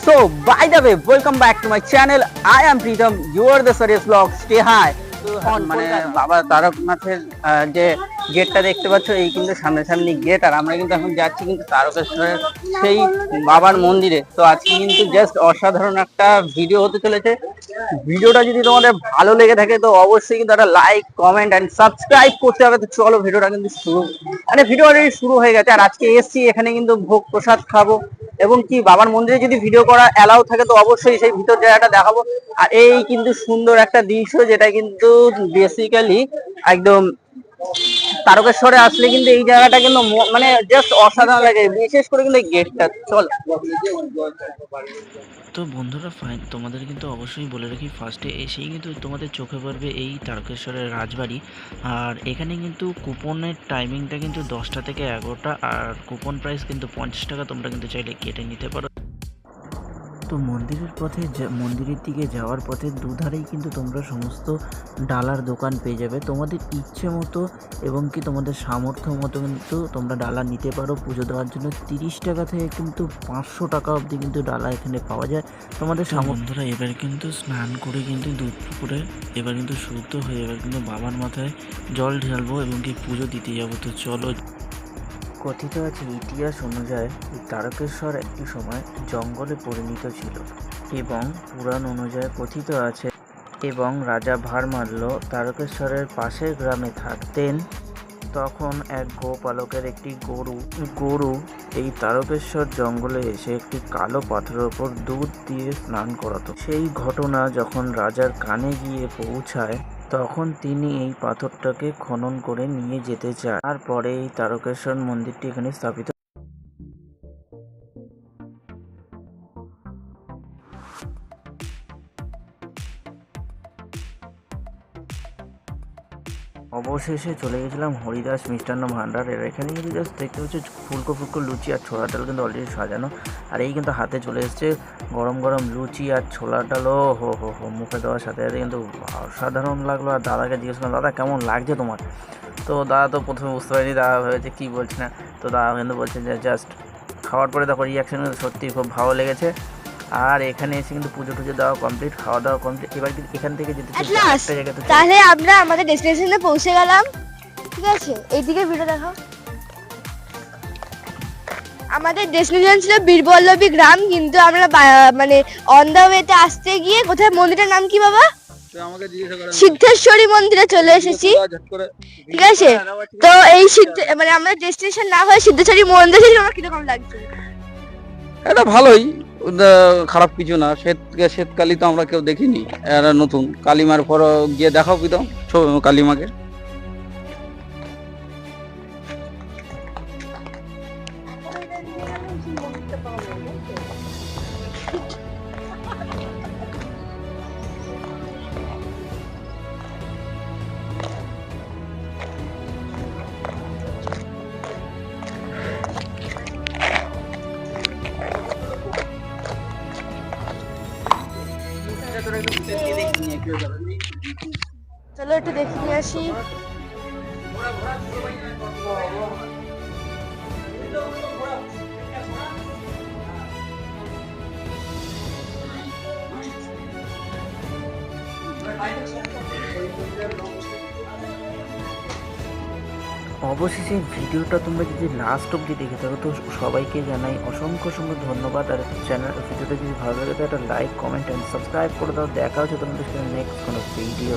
So, by the way, welcome back to my channel. I am Pritam. You are the Serious Vlog. Stay high. মানে বাবা তারকনাথের যে গেটটা দেখতে পাচ্ছ এই কিন্তু সামনাসামনি গেট আর আমরা কিন্তু এখন যাচ্ছি কিন্তু তারকেশ্বরের সেই বাবার মন্দিরে তো আজকে কিন্তু জাস্ট অসাধারণ একটা ভিডিও হতে চলেছে ভিডিওটা যদি তোমাদের ভালো লেগে থাকে তো অবশ্যই কিন্তু একটা লাইক কমেন্ট এন্ড সাবস্ক্রাইব করতে হবে তো চলো ভিডিওটা কিন্তু শুরু মানে ভিডিও অলরেডি শুরু হয়ে গেছে আর আজকে এসছি এখানে কিন্তু ভোগ প্রসাদ খাব এবং কি বাবার মন্দিরে যদি ভিডিও করা অ্যালাউ থাকে, তো অবশ্যই সেই ভিতর জায়গাটা দেখাবো। আর এই কিন্তু সুন্দর একটা দৃশ্য, যেটা কিন্তু বেসিক্যালি একদম তারকেশ্বরে আসলে কিন্তু এই জায়গাটা কিন্তু মানে জাস্ট অসাধারণ লাগে। বিশেষ করে কিন্তু গেটটা। চল। তো বন্ধুরা ফাইন তোমাদের কিন্তু অবশ্যই বলে রাখি ফার্স্টে এসেই কিন্তু তোমাদের চোখে পড়বে এই তারকেশ্বরের রাজবাড়ি। আর এখানে কিন্তু কুপনের টাইমিংটা কিন্তু দশটা থেকে এগারোটা, আর কুপন প্রাইস কিন্তু পঞ্চাশ টাকা, তোমরা কিন্তু চাইলে কেটে নিতে পারো। তো মন্দিরের পথে যা- মন্দিরের দিকে যাওয়ার পথে দুধারেই কিন্তু তোমরা সমস্ত ডালার দোকান পেয়ে যাবে। তোমাদের ইচ্ছে মতো এবং কি তোমাদের সামর্থ্য মতো কিন্তু তোমরা ডালা নিতে পারো। পুজো দেওয়ার জন্য তিরিশ টাকা থেকে কিন্তু পাঁচশো টাকা অবধি কিন্তু ডালা এখানে পাওয়া যায়। তোমাদের বন্ধুরা এবার কিন্তু স্নান করে কিন্তু দুধ পুকুরে এবার কিন্তু শুদ্ধ হয়ে এবার কিন্তু বাবার মাথায় জল ঢালবো এবং কি পুজো দিতে যাব। তো চলো কথিত আছে ইতিহাস অনুযায়ী, তারকেশ্বর একটি সময় জঙ্গলে পরিণত ছিল এবং পুরাণ অনুযায়ী কথিত আছে এবং রাজা ভার ভারমাল্য তারকেশ্বরের পাশের গ্রামে থাকতেন। তখন এক গোপালকের একটি গরু গরু এই তারকেশ্বর জঙ্গলে এসে একটি কালো পাথরের ওপর দুধ দিয়ে স্নান করাতো। সেই ঘটনা যখন রাজার কানে গিয়ে পৌঁছায় তখন তিনি এই পাথরটাকে খনন করে নিয়ে যেতে চান। তারপরে এই তারকেশ্বর মন্দিরটি এখানে স্থাপিত অবশেষে চলে গেছিলাম হরিদাস মিষ্টান্ন ভাণ্ডার এর এখানে কিন্তু জাস্ট দেখতে হচ্ছে ফুলকো ফুলকো লুচি আর ছোলা ডাল কিন্তু অলরেডি সাজানো। আর এই কিন্তু হাতে চলে এসেছে গরম গরম লুচি আর ছোলা ডালও হো হো হো, মুখে দেওয়ার সাথে সাথে কিন্তু অসাধারণ লাগল। আর দাদাকে জিজ্ঞেস করলাম, দাদা, কেমন লাগছে তোমার? তো দাদা তো প্রথমে বুঝতে পারিনি, দাদা ভেবেছে কী বলছে না। তো দাদা কিন্তু বলছে যে জাস্ট খাওয়ার পরে দেখো রিয়াকশন সত্যি খুব ভালো লেগেছে। আর এখানে এসে কিন্তু পুজো টুজো দেওয়া কমপ্লিট খাওয়া দাওয়া কমপ্লিট এবার কিন্তু এখান থেকে যেতে তাহলে আমরা আমাদের ডেস্টিনেশনে পৌঁছে গেলাম। ঠিক আছে? এইদিকে ভিডিও দেখাও আমাদের ডেস্টিনেশন ছিল বীরবল্লভী গ্রাম কিন্তু আমরা বা- মানে অন দা ওয়েতে আসতে গিয়ে কোথায় মন্দিরের নাম কি বাবা? সিদ্ধেশ্বরী মন্দিরে চলে এসেছি। ঠিক আছে? তো এই সিদ্ধ মানে আমাদের ডেস্টিনেশন না হয়ে সিদ্ধেশ্বরী মন্দির আমার কীরকম লাগছে? এটা ভালোই খারাপ কিছু না। শ্বেত, শ্বেতকালী তো আমরা কেউ দেখিনি, এরা নতুন। কালিমার পর গিয়ে দেখাও প্রীতম ছো- কালিমাকে। চলো একটু দেখে নিয়ে আসি। অবশেষে ভিডিওটা তোমরা যদি লাস্ট অব্দি দেখে থাকো, তো সবাইকে জানাই অসংখ্য অসংখ্য ধন্যবাদ। আর চ্যানেল ভিডিওটা যদি ভালো লাগে তো একটা লাইক কমেন্ট অ্যান্ড সাবস্ক্রাইব করে দাও। দেখা হচ্ছে তোমাদের সাথে নেক্সট কোনো ভিডিও